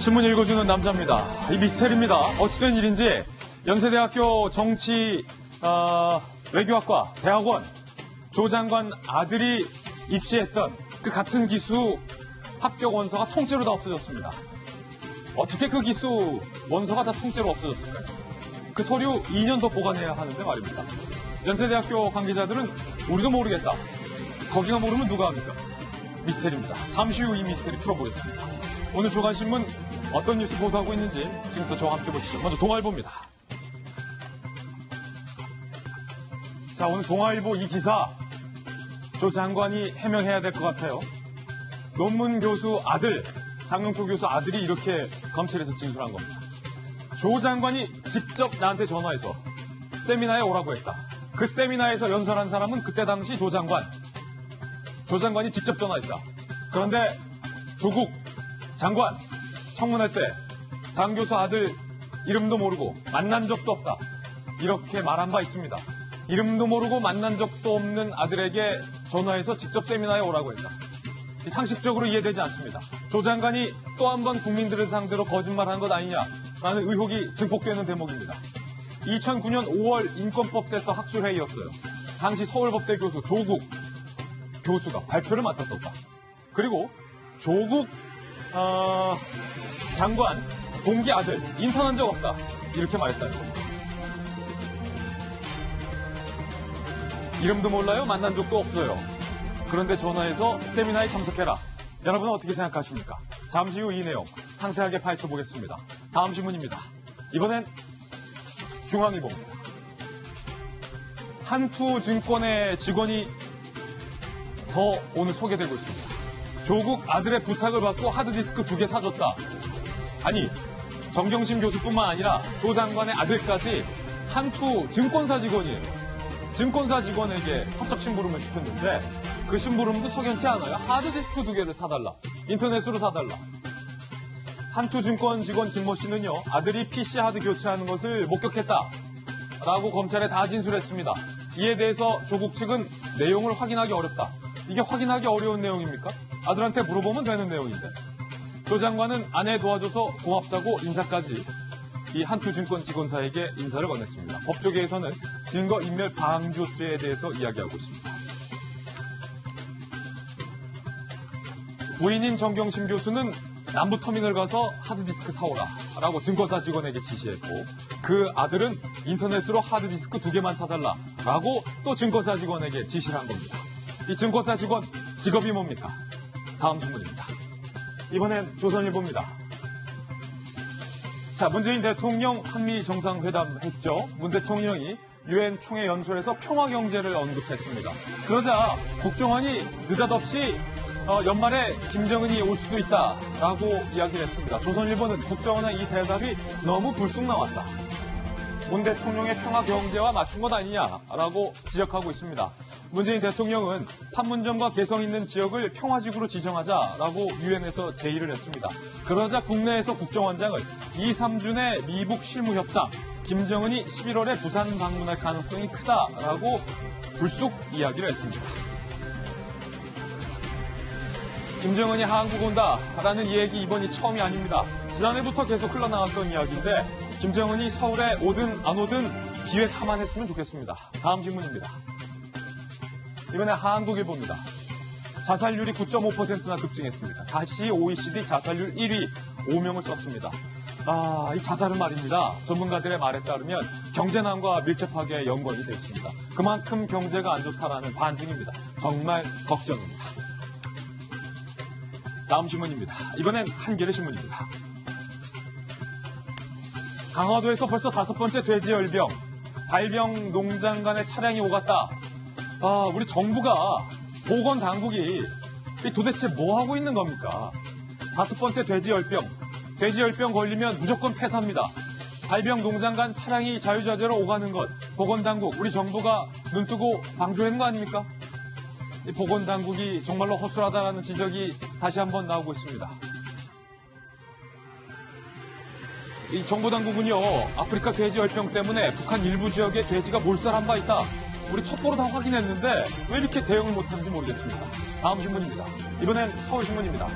신문 읽어주는 남자입니다. 이 미스테리입니다. 어찌된 일인지 연세대학교 정치 어, 외교학과 대학원 조 장관 아들이 입시했던 그 같은 기수 합격 원서가 통째로 다 없어졌습니다. 어떻게 그 기수 원서가 다 통째로 없어졌을까요? 그 서류 2년 더 보관해야 하는데 말입니다. 연세대학교 관계자들은 우리도 모르겠다. 거기가 모르면 누가 합니까? 미스테리입니다. 잠시 후 이 미스테리 풀어보겠습니다. 오늘 조간신문 어떤 뉴스 보도하고 있는지 지금부터 저와 함께 보시죠. 먼저 동아일보입니다. 자, 오늘 동아일보 이 기사 조 장관이 해명해야 될 것 같아요. 논문 교수 아들, 장명포 교수 아들이 이렇게 검찰에서 진술한 겁니다. 조 장관이 직접 나한테 전화해서 세미나에 오라고 했다. 그 세미나에서 연설한 사람은 그때 당시 조 장관. 조 장관이 직접 전화했다. 그런데 조국 장관 청문회 때 장 교수 아들 이름도 모르고 만난 적도 없다. 이렇게 말한 바 있습니다. 이름도 모르고 만난 적도 없는 아들에게 전화해서 직접 세미나에 오라고 했다. 상식적으로 이해되지 않습니다. 조 장관이 또 한 번 국민들을 상대로 거짓말한 것 아니냐라는 의혹이 증폭되는 대목입니다. 2009년 5월 인권법 세터 학술회의였어요. 당시 서울법대 교수 조국 교수가 발표를 맡았었다. 그리고 조국 어, 장관 동기 아들 인턴한 적 없다. 이렇게 겁니다. 이름도 몰라요. 만난 적도 없어요. 그런데 전화해서 세미나에 참석해라. 여러분은 어떻게 생각하십니까? 잠시 후 이 내용 상세하게 파헤쳐 보겠습니다. 다음 신문입니다. 이번엔 중앙일보입니다. 한투증권의 직원이 더 오늘 소개되고 있습니다. 조국 아들의 부탁을 받고 하드디스크 두 개 사줬다. 아니, 정경심 교수뿐만 아니라 조 장관의 아들까지 한투 증권사 직원이에요. 증권사 직원에게 사적 심부름을 시켰는데 그 심부름도 석연치 않아요. 하드디스크 두 개를 사달라. 인터넷으로 사달라. 한투증권 직원 김모 씨는요, 아들이 PC 하드 교체하는 것을 목격했다. 라고 검찰에 다 진술했습니다. 이에 대해서 조국 측은 내용을 확인하기 어렵다. 이게 확인하기 어려운 내용입니까? 아들한테 물어보면 되는 내용인데. 조 장관은 아내 도와줘서 고맙다고 인사까지 이 한투증권 직원사에게 인사를 건넸습니다. 법조계에서는 증거인멸 방조죄에 대해서 이야기하고 있습니다. 부인인 정경심 교수는 남부터미널 가서 하드디스크 사오라 라고 증권사 직원에게 지시했고 그 아들은 인터넷으로 하드디스크 두 개만 사달라 라고 또 증권사 직원에게 지시를 한 겁니다. 이 증권사 직원 직업이 뭡니까? 다음 신문입니다. 이번엔 조선일보입니다. 자, 문재인 대통령 한미 정상회담 했죠. 문 대통령이 유엔 총회 연설에서 평화 경제를 언급했습니다. 그러자 국정원이 느닷없이 어, 연말에 김정은이 올 수도 있다라고 이야기를 했습니다. 조선일보는 국정원의 이 대답이 너무 불쑥 나왔다. 문 대통령의 평화 경제와 맞춘 것 아니냐라고 지적하고 있습니다. 문재인 대통령은 판문점과 개성 있는 지역을 평화지구로 지정하자라고 유엔에서 제의를 했습니다. 그러자 국내에서 국정원장을 2, 3준의 미북 실무 협상, 김정은이 11월에 부산 방문할 가능성이 크다라고 불쑥 이야기를 했습니다. 김정은이 한국 온다라는 얘기 이번이 처음이 아닙니다. 지난해부터 계속 흘러나왔던 이야기인데 김정은이 서울에 오든 안 오든 기획 하만 했으면 좋겠습니다. 다음 질문입니다. 이번에 한국일보입니다. 자살률이 9.5%나 급증했습니다. 다시 OECD 자살률 1위 5명을 썼습니다. 아, 이 자살은 말입니다. 전문가들의 말에 따르면 경제난과 밀접하게 연관이 되어 있습니다. 그만큼 경제가 안 좋다라는 반증입니다. 정말 걱정입니다. 다음 신문입니다. 이번엔 한겨레 신문입니다. 강화도에서 벌써 다섯 번째 돼지 열병, 발병 농장 간의 차량이 오갔다. 아, 우리 정부가 보건 당국이 도대체 뭐 하고 있는 겁니까? 다섯 번째 돼지 열병, 돼지 열병 걸리면 무조건 폐사입니다. 발병 농장 간 차량이 자유자재로 오가는 것, 보건 당국, 우리 정부가 눈뜨고 방조하는 거 아닙니까? 보건 당국이 정말로 허술하다는 지적이 다시 한번 나오고 있습니다. 이 정부 당국은요, 아프리카 돼지 열병 때문에 북한 일부 지역에 돼지가 몰살한 바 있다. 우리 첩보로 다 확인했는데 왜 이렇게 대응을 못하는지 모르겠습니다. 다음 신문입니다. 이번엔 서울신문입니다.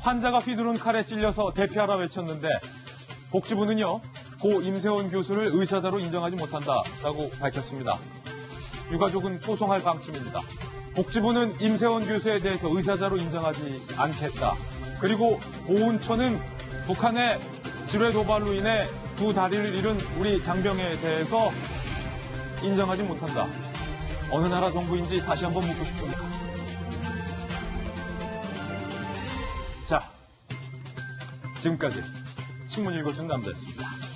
환자가 휘두른 칼에 찔려서 대피하라 외쳤는데 복지부는요 고 임세원 교수를 의사자로 인정하지 못한다라고 밝혔습니다. 유가족은 소송할 방침입니다. 복지부는 임세원 교수에 대해서 의사자로 인정하지 않겠다. 그리고 보훈처는 북한의 지뢰 도발로 인해 두 다리를 잃은 우리 장병에 대해서 인정하지 못한다. 어느 나라 정부인지 다시 한번 묻고 싶습니다. 자, 지금까지 신문 읽어준 남자였습니다.